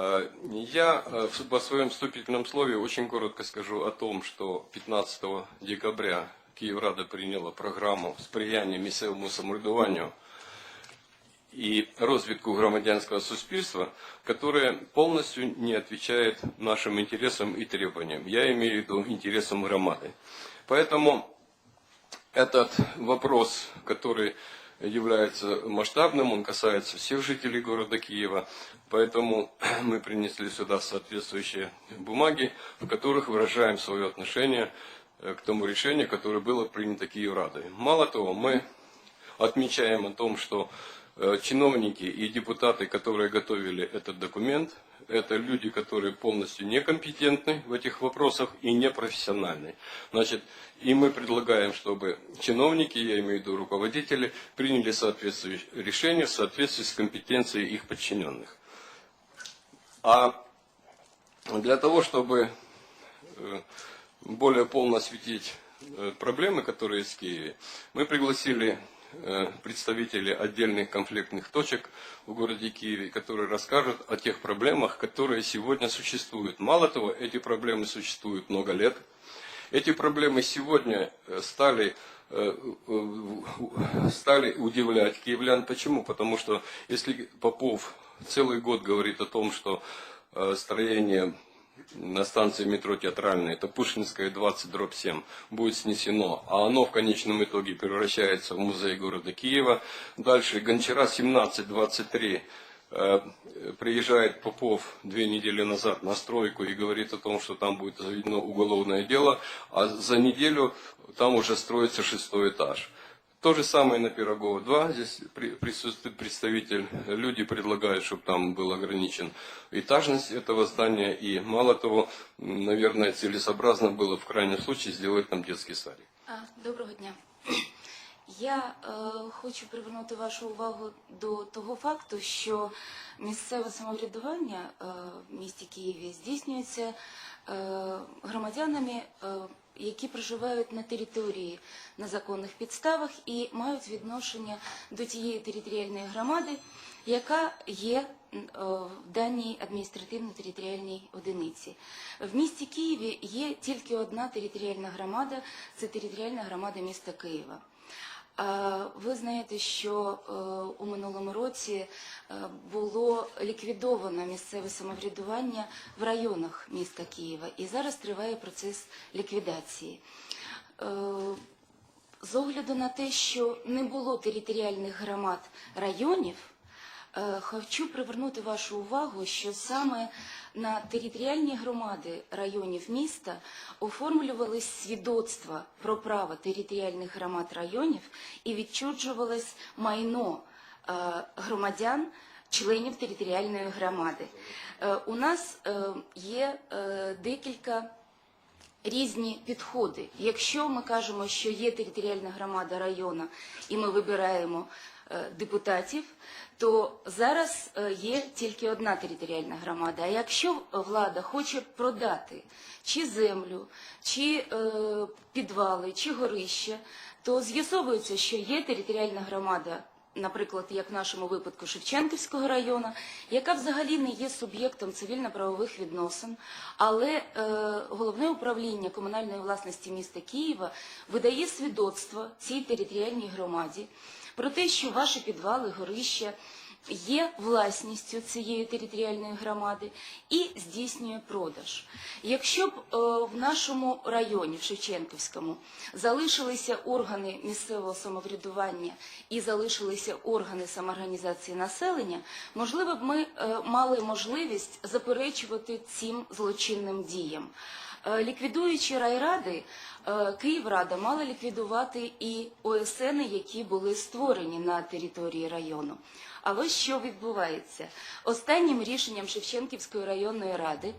Э, Я в- во своем вступительном слове очень коротко скажу о том, что 15 декабря Киеврада приняла программу сприяння місцевому самоврядуванню и розвитку громадянского суспільства, которая полностью не отвечает нашим интересам и требованиям. Я имею в виду интересам громады. Поэтому этот вопрос, который является масштабным, он касается всех жителей города Киева, поэтому мы принесли сюда соответствующие бумаги, в которых выражаем свое отношение э, к тому решению, которое было принято Киеврадой. Мало того, мы отмечаем о том, что э, чиновники и депутаты, которые готовили этот документ, это люди, которые полностью некомпетентны в этих вопросах и непрофессиональны. Значит, и мы предлагаем, чтобы чиновники, я имею в виду руководители, приняли соответствующее решение в соответствии с компетенцией их подчиненных. А для того, чтобы э, более полно осветить э, проблемы, которые есть в Киеве, мы пригласили э, представителей отдельных конфликтных точек в городе Киеве, которые расскажут о тех проблемах, которые сегодня существуют. Мало того, эти проблемы существуют много лет. Эти проблемы сегодня э, стали, э, стали удивлять киевлян. Почему? Потому что если Попов целый год говорит о том, что строение на станции метро Театральная, это Пушкинская 20 дробь 7, будет снесено, а оно в конечном итоге превращается в музей города Киева. Дальше Гончара 17-23 э, приезжает Попов две недели назад на стройку и говорит о том, что там будет заведено уголовное дело, а за неделю там уже строится шестой этаж. То же самое на Пирогова 2, здесь при- присутствует представитель. Люди предлагают, чтобы там был ограничен этажность этого здания. И мало того, м, наверное, целесообразно было в крайнем случае сделать там детский садик. А, Доброго дня. Я е, хочу привернути вашу увагу до того факту, що місцеве самоврядування е, в місті Києві здійснюється е, громадянами, е, які проживають на території на законних підставах і мають відношення до тієї територіальної громади, яка є е, в даній адміністративно-територіальній одиниці. В місті Києві є тільки одна територіальна громада, це територіальна громада міста Києва. Ви знаєте, що е, у минулому році е, було ліквідовано місцеве самоврядування в районах міста Києва, і зараз триває процес ліквідації. Е, З огляду на те, що не було територіальних громад районів, Хочу привернути вашу увагу, що саме на територіальні громади районів міста оформлювались свідоцтва про право територіальних громад районів і відчуджувалось майно е, громадян, членів територіальної громади. Е, У нас е, є е, декілька різні підходи. Якщо ми кажемо, що є територіальна громада району і ми вибираємо е, депутатів, то зараз е, є тільки одна територіальна громада. А якщо влада хоче продати чи землю, чи е, підвали, чи горище, то з'ясовується, що є територіальна громада наприклад, як в нашому випадку Шевченківського району, яка взагалі не є суб'єктом цивільно-правових відносин, але е, головне управління комунальної власності міста Києва видає свідоцтво цій територіальній громаді про те, що ваші підвали, горища є власністю цієї територіальної громади і здійснює продаж. Якщо б е, в нашому районі, в Шевченківському, залишилися органи місцевого самоврядування і залишилися органи самоорганізації населення, можливо б ми е, мали можливість заперечувати цим злочинним діям. Е, Ліквідуючи райради, е, Київрада мала ліквідувати і ОСН, які були створені на території району. А ось що відбувається? Останнім рішенням Шевченківської районної ради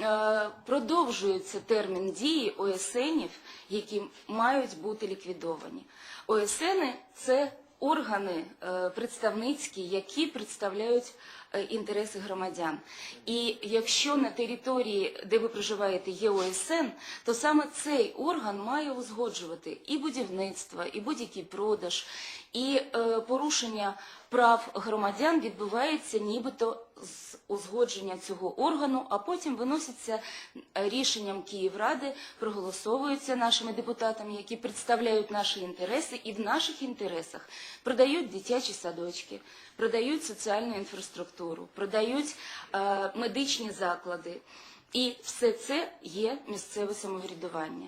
е, продовжується термін дії ОСНів, які мають бути ліквідовані. ОСНи – це органи е, представницькі, які представляють е, інтереси громадян. І якщо на території, де ви проживаєте, є ОСН, то саме цей орган має узгоджувати і будівництво, і будь-який продаж, і е, порушення прав громадян відбувається нібито з узгодження цього органу, а потім виноситься е, рішенням Київради, проголосовуються нашими депутатами, які представляють наші інтереси, і в наших інтересах продають дитячі садочки, продають соціальну інфраструктуру, продають е, медичні заклади. І все це є місцеве самоврядування.